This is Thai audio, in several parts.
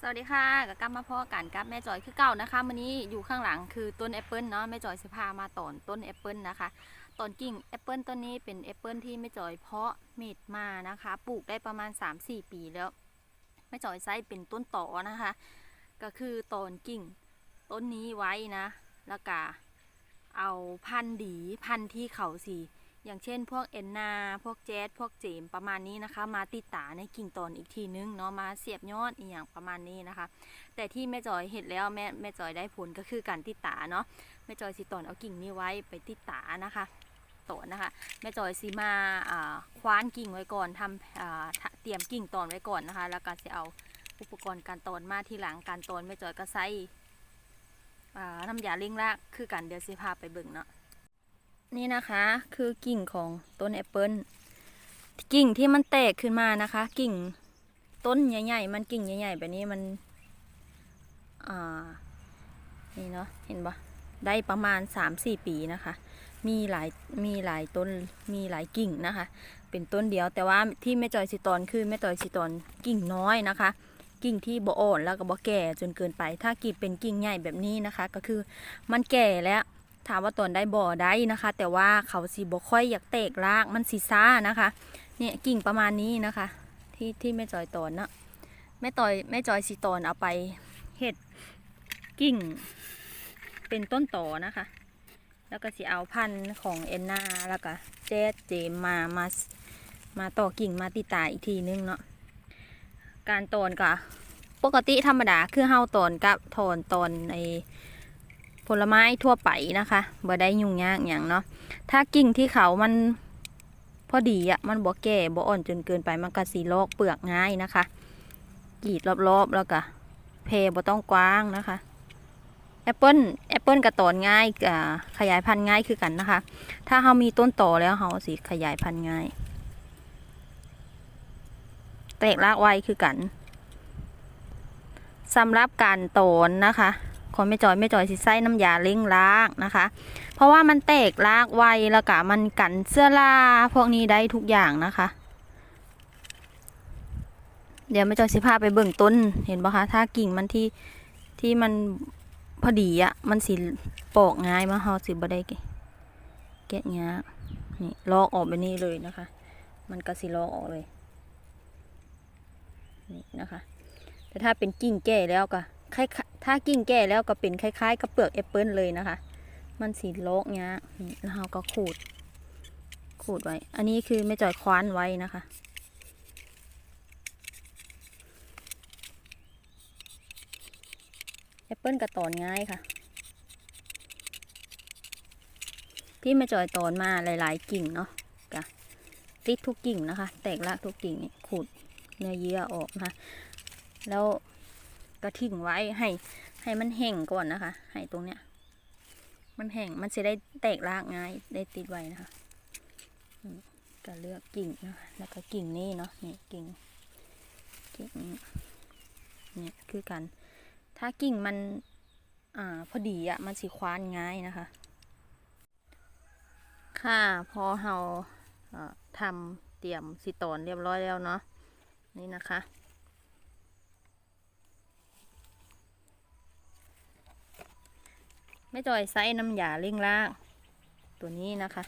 สวัสดีค่ะกับกลับมาพ่อกันกับแม่จอยคือเก่านะคะวันนี้อยู่ข้างหลังคือต้นแอปเปิลเนาะแม่จอยสิพามาตอนต้นแอปเปิลนะคะตอนกิ่งแอปเปิลต้นนี้เป็นแอปเปิลที่แม่จอยเพาะเม็ดมานะคะ ปลูกได้ประมาณ 3-4 ปีแล้วแม่จอยใช้เป็นต้นต่อนะคะ ก็คือตอนกิ่งต้นนี้ไว้นะ แล้วก็เอาพันธุ์ดีพันธุ์ที่เขาสี อย่างเช่นพวกเอ็นนา พวกแจ๊ดพวกเจมประมาณนี้นะคะ มาติดตาในกิ่งตอนอีกทีนึงเนาะมาเสียบยอดอีกอย่างประมาณนี้นะคะ แต่ที่แม่จอยเห็นแล้วแม่แม่จอยได้ผลก็คือการติดตาเนาะแม่จอยสิตอนเอากิ่งนี้ไว้ไปติดตานะคะตอนนะคะแม่จอยสิมาคว้านกิ่งไว้ก่อนทำเตรียมกิ่งตอนไว้ก่อนนะคะ แล้วก็จะเอาอุปกรณ์การตอนมาทีหลังการตอนแม่จอยก็ใส่น้ำยาเล้งรากคือกันเดี๋ยวสิพาไปเบิ่งเนาะ นี่นะคะคือกิ่งของต้นแอปเปิลกิ่งที่มันแตกขึ้นมานะคะ กิ่งต้นใหญ่ๆมันกิ่งใหญ่ๆแบบนี้มันอ่านี่เนาะเห็นปะได้ประมาณ3-4ปีนะคะ มีหลายมีหลายต้นมีหลายกิ่งนะคะ เป็นต้นเดียวแต่ว่าที่แม่จอยสิตอนคือแม่จอยสิตอนกิ่งน้อยนะคะ กิ่งที่บ่อ่อนแล้วก็บ่แก่จนเกินไป ถ้ากิ่งเป็นกิ่งใหญ่แบบนี้นะคะ ก็คือมันแก่แล้ว ถามว่าตอนได้บ่อได้นะคะ แต่ว่าเขาสีบ่ค่อยอยากเตกรากมันสีซ่านะคะเนี่ยกิ่งประมาณนี้นะคะ ที่ที่แม่จอยตอนเนาะแม่ต่อยแม่จอยสีตอนเอาไปเห็ดกิ่ง เป็นต้นต่อนะคะ แล้วก็สิเอาพันธุ์ของเอ็นนาแล้วก็เจดเจมมามามาต่อกิ่งมาติดตาอีกทีนึงเนาะการตอนก็ปกติธรรมดาคือเฮาตอนกับถอนตอนใน ผลไม้ทั่วไปนะคะบ่ได้ยุ่งยากอย่างเนาะถ้ากิ่งที่เขามันพอดีอะมันบ่แก่บ่อ่อนจนเกินไปมันก็สีลอกเปลือกง่ายนะคะกรีดรอบๆแล้วก็เพบ่ต้องกว้างนะคะแอปเปิลแอปเปิลกระตอนง่ายอ่าขยายพันธุ์ง่ายคือกันนะคะ ถ้าเรามีต้นต่อแล้วเราสิขยายพันธุ์ง่าย แตกรากไวคือกันสำหรับการโตนนะคะ คนไม่จอยไม่จอยสิใส่น้ำยาเล้งรากนะคะ เพราะว่ามันแตกรากไวแล้วก็มันกันเสื้อราพวกนี้ได้ทุกอย่างนะคะ เดี๋ยวไม่จอยสิพาไปเบิ่งต้นเห็นปะคะ ถ้ากิ่งมันที่ที่มันพอดีอะมันสิปอกง่ายมาเฮาสิบ่ได้แกะแกะง่ายนี่ลอกออกแบบนี้เลยนะคะ มันก็สิลอกออกเลยนี่นะคะ แต่ถ้าเป็นกิ่งแก่แล้วก็ คล้ายถ้ากิ่งแก่แล้วก็เป็นคล้ายๆกับเปลือกแอปเปิลเลยนะคะ มันสีโลกเนี้ยแล้วเราก็ขูด ขูดไว้ อันนี้คือไม่จ่อยคว้านไว้นะคะ แอปเปิลกระตอนง่ายค่ะที่ไม่จ่อยตอนมาหลายๆกิ่งเนาะกะติดทุกกิ่งนะคะ แตกรากทุกกิ่งนี่ขูดเนื้อเยื่อออกนะคะ แล้ว ก็ทิ้งไว้ให้ให้มันแห้งก่อนนะคะ ให้ตรงเนี้ย มันแห้งมันจะได้แตกรากง่ายได้ติดไว้นะคะก็เลือกกิ่งนะคะแล้วก็กิ่งนี้เนาะนี่กิ่งกิ่งเนี่ยคือกัน ถ้ากิ่งมันอ่าพอดีอะมันสิคว้านง่ายนะคะ ค่ะพอเราทำเตรียมสิตอนเรียบร้อยแล้วเนาะนี่นะคะ ไม่จอยไซน้ำยาเร่งรากตัวนี้นะคะ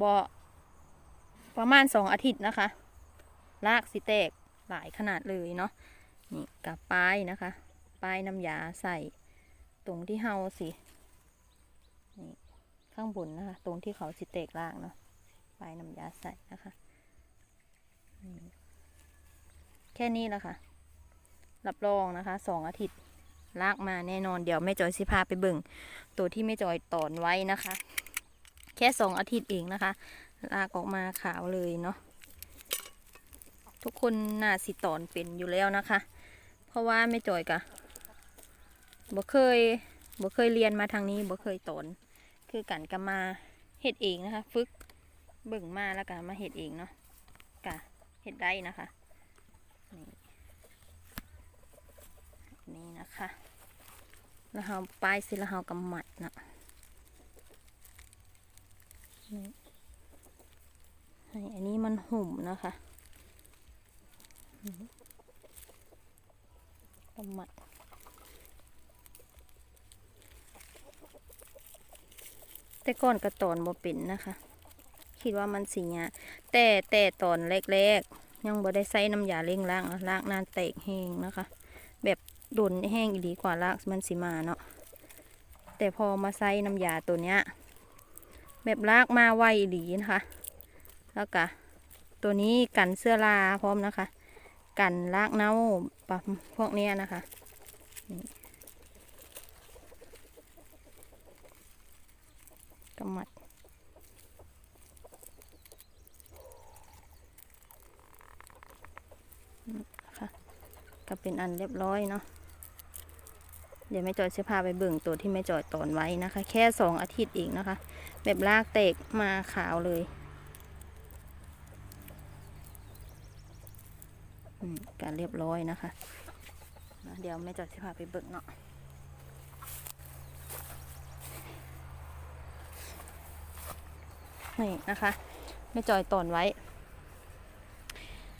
บอประมาณสองอาทิตย์นะคะ รากสิแตกหลายขนาดเลยเนาะนี่กับป้ายนะคะ ป้ายน้ำยาใส่ตรงที่เฮาสินี่ข้างบนนะคะ ตรงที่เขาสิแตกรากเนาะป้ายน้ำยาใส่นะคะ แค่นี้แหละค่ะ รับรองนะคะสองอาทิตย์ลากมาแน่นอนเดี๋ยวแม่จอยสิพาไปเบิ่งตัวที่แม่จอยตอนไว้นะคะ แค่สองอาทิตย์เองนะคะ ลากออกมาขาวเลยเนาะทุกคนน่าสิตอนเป็นอยู่แล้วนะคะ เพราะว่าแม่จอยกะบ่เคยบ่เคยเรียนมาทางนี้บ่เคยตอนคือกันก็มาเฮ็ดเองนะคะ ฝึกเบิ่งมาแล้วก็มาเฮ็ดเองเนาะกะเฮ็ดได้นะคะ นี่ะคะแล้วเราป้ายสิแล้วเรากำหมัดนะนี่อันนี้มันหุ่มนะคะกำมัดแต่ก่อนกระตอนบ่เป็นนะคะ คิดว่ามันสิยะแต่แต่ตอนแรกๆ ยังบ่ได้ใส่น้ำยาเล้งล้างล้างนานแตกแห้งนะคะ แบบดนแห้งอีดีกว่าลากมันสิมาเนาะแต่พอมาใส่น้ำยาตัวเนี้ยแบบลากมาไวอีดีนะคะ แล้วก็ตัวนี้กันเสื้อราพร้อมนะคะ กันลากเน่าปะพวกเนี้ยนะคะกำมัดค่ะ ก็เป็นอันเรียบร้อยเนาะเดี๋ยวแม่จอยจะพาไปเบิ่งตัวที่แม่จอยตอนไว้นะคะ แค่สองอาทิตย์เองนะคะ แบบลากเตกมาขาวเลยการเรียบร้อยนะคะนะเดี๋ยวแม่จอยจะพาไปเบิ่งเนาะนี่นะคะแม่จอยตอนไว้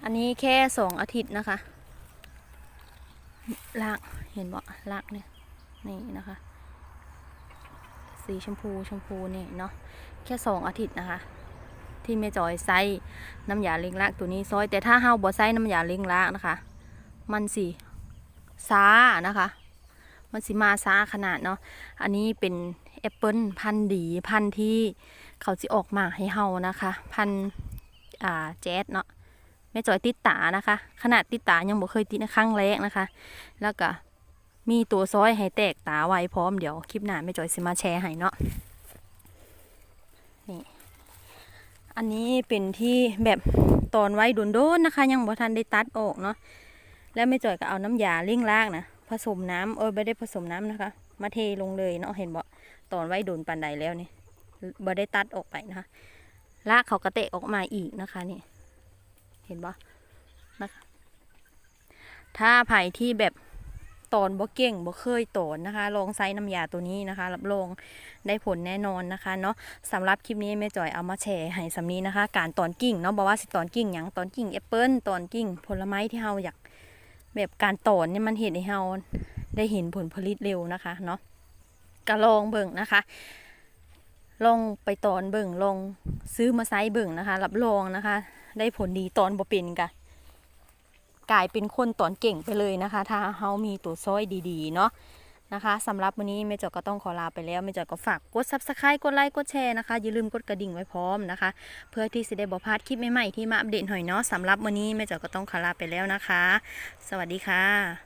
อันนี้แค่สองอาทิตย์นะคะ ลากเห็นบ่ลากเนี่ยนี่นะคะ สีชมพูชมพูนี่เนาะแค่สองอาทิตย์นะคะ ที่แม่จอยใส่น้ำยาเล้งลากตัวนี้ซอย แต่ถ้าเฮาบ่ใส่น้ำยาเล้งลากนะคะ มันสิช้านะคะ มันสิมาช้าขนาดเนาะอันนี้เป็นแอปเปิลพันธุ์ดีพันธุ์ที่เขาสิออกมาให้เฮานะคะ พันธุ์อ่าแจ๊ดเนาะ ม่จอยติดตานะคะ ขนาดติดตายังบ่เคยติดครั้งแรกนะคะ แล้วก็มีตัวซอยให้แตกตาไว้พร้อมเดี๋ยวคลิปหน้าแม่จอยสิมาแชร์ให้เนาะนี่อันนี้เป็นที่แบบตอนไว้โดนๆนะคะ ยังบ่ทันได้ตัดออกเนาะแล้วแม่จอยก็เอาน้ำยาเลี้ยงลากนะผสมน้ำเออไม่ได้ผสมน้ำนะคะ มาเทลงเลยเนาะเห็นบ่ตอนไว้โดนปันใดแล้วนี่บ่ได้ตัดออกไปนะคะลากเขากระเตะออกมาอีกนะคะนี่ เห็นปะนะคะถ้าไผ่ที่แบบตอนบ่เก่งบ่เคยตอนนะคะ ลองใช้น้ำยาตัวนี้นะคะ รับรองได้ผลแน่นอนนะคะเนาะสำหรับคลิปนี้แม่จอยเอามาแชร์ให้สำนี้นะคะ การตอนกิ่งเนาะบอกว่าสิตอนกิ่งหยังตอนกิ่งแอปเปิลตอนกิ่งผลไม้ที่เฮาอยากแบบการตอนเนี่ยมันเห็นให้เฮาได้เห็นผลผลิตเร็วนะคะเนาะก็ลองเบิ่งนะคะ ลองไปตอนเบิ่งลองซื้อมาใช้เบิ่งนะคะ รับรองนะคะ ได้ผลดีตอนบ่เป็นกะกลายเป็นคนตอนเก่งไปเลยนะคะ ถ้าเฮามีตัวซ้อยดีๆ เนาะนะคะสำหรับวันนี้แม่จอยก็ต้องขอลาไปแล้วแม่จอยก็ฝากกด subscribe กดไลค์กดแชร์นะคะอย่าลืมกดกระดิ่งไว้พร้อมนะคะ เพื่อที่จะได้บ่พลาดคลิปใหม่ๆที่มาอัปเดตหน่อยเนาะสำหรับวันนี้แม่จอยก็ต้องขอลาไปแล้วนะคะ สวัสดีค่ะ